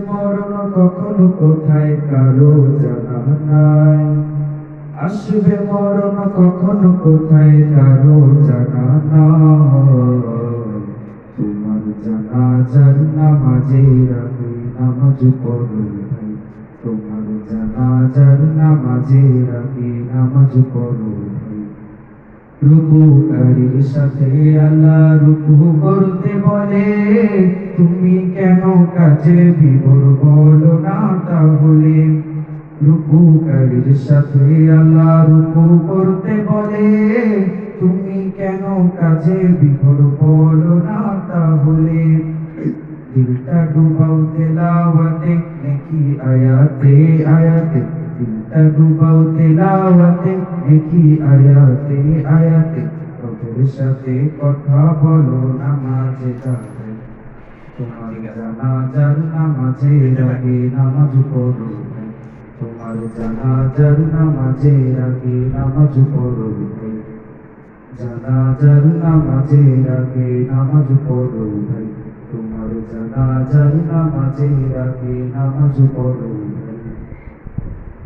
মরণ কখনো কোথায় কারও জানা নাই। আসবে মরণ কখনো কোথায় কারও জানা নাই। তোমার জানাজার নামাজে রাখি নামাজ পড়ো ভাই তোমার জানাজার নামাজে রাখি নামাজ পড়ো রুকুকারীর সাথে আল্লাহ রুকু করতে বলে তুমি কেন কাজে বিবর বলো না তাহলে? রুকুকারীর সাথে আল্লাহ রুকু করতে বলে। তুমি কেন কাজে বিবর বলো না তাহলে? দিলটা ডুবাও তেলাওয়াতে, নেকি আয়াতে আয়াতে। দিলটা ডুবাও তেলাওয়াতে, নেকি আয়াতে আয়াতে। রবের সাথে কথা বলো নামাজে দাঁড়াই তোমার জানাজার নামাজে রাগে নামাজ পড়ো। তোমার জানাজার নামাজে রাগে নামাজ পড়ো জানা জানাজার নামাজে রাগে নামাজ পড়ো ভাই তোমার জানাজার নামাজে রাগে নামাজ পড়ো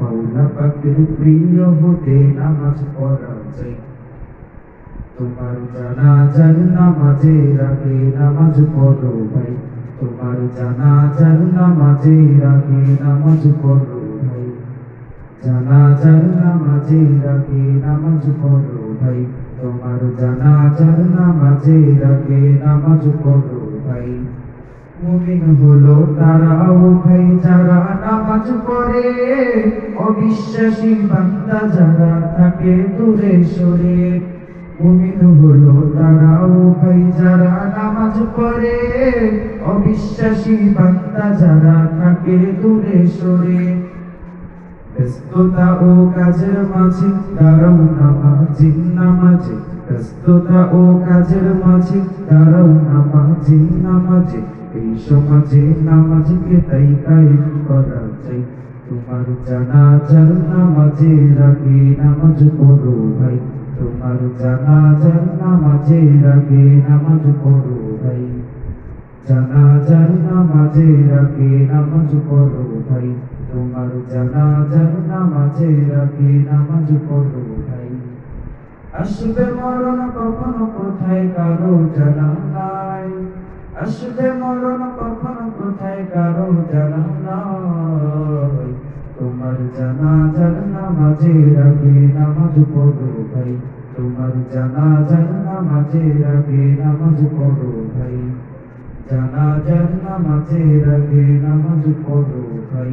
মাওলা পাকের প্রিয় হতে নামাজ পড়া চাই তোমার জানাজার নামাজে রাগে নামাজ পড়ো ভাই। তোমার জানাজার নামাজে রাগে নামাজ পড়ো ভাই। জানাজার নামাজে রাগে নামাজ পড়ো নামাজ পড়ো ভাই। মুমিন হলো তারাও ভাই যারা নামাজ পড়ে, অবিশ্বাসী বান্দা যারা থাকে দূরে সরে। মুমিন হলো তারাও ভাই যারা নামাজ পড়ে, অবিশ্বাসী বান্দা যারা থাকে দূরে সরে। ব্যস্ততা ও কাজের মাঝে দাঁড়াও নামাজি, নামাজে। ব্যস্ততা ও কাজের মাঝে দাঁড়াও নামাজি, নামাজে। এই সমাজে নামাজকে তাই কায়েম করা চাই। তোমার জানাজার নামাজে রাগে নামাজ পড়ো ভাই। তোমার জানাজার নামাজে রাগে নামাজ পড়ো ভাই। জানাজার নামাজে রাগে নামাজ পড়ো ভাই। তোমার জানাজার নামাজে রাগে নামাজ পড়ো ভাই। আসবে মরণ কখনো কোথায়? কারও জানা নাই। আসবে মরণ কখনো? কোথায়? কারও জানা নাই তোমার জানাজার নামাজে রাগে নামাজ পড়ো ভাই। তোমার জানাজার মাঝে রাগে নামাজ পড়ো ভাই। জানাজার মাঝে রাগে নামাজ পড়ো ভাই।